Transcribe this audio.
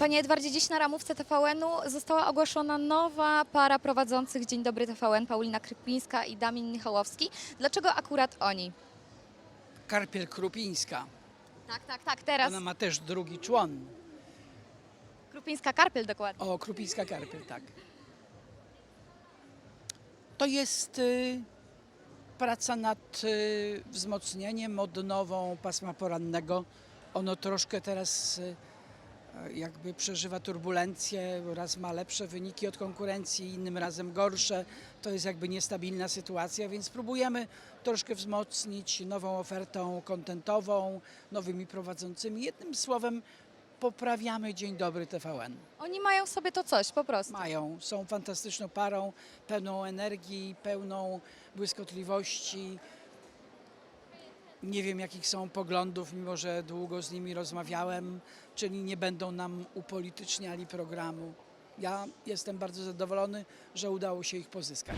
Panie Edwardzie, dziś na ramówce TVN-u została ogłoszona nowa para prowadzących Dzień Dobry TVN, Paulina Krypińska i Damian Michałowski. Dlaczego akurat oni? Karpiel Krupińska. Tak, tak, tak, teraz Ona ma też drugi człon. Krupińska-Karpiel dokładnie. O, Krupińska Karpiel, tak. To jest y, praca nad y, wzmocnieniem odnową pasma porannego. Ono troszkę teraz y, jakby przeżywa turbulencje, raz ma lepsze wyniki od konkurencji, innym razem gorsze. To jest jakby niestabilna sytuacja, więc próbujemy troszkę wzmocnić nową ofertą kontentową, nowymi prowadzącymi. Jednym słowem poprawiamy Dzień Dobry TVN. Oni mają sobie to coś, po prostu. Mają, są fantastyczną parą, pełną energii, pełną błyskotliwości. Nie wiem, jakich są poglądów, mimo że długo z nimi rozmawiałem, czyli nie będą nam upolityczniali programu. Ja jestem bardzo zadowolony, że udało się ich pozyskać.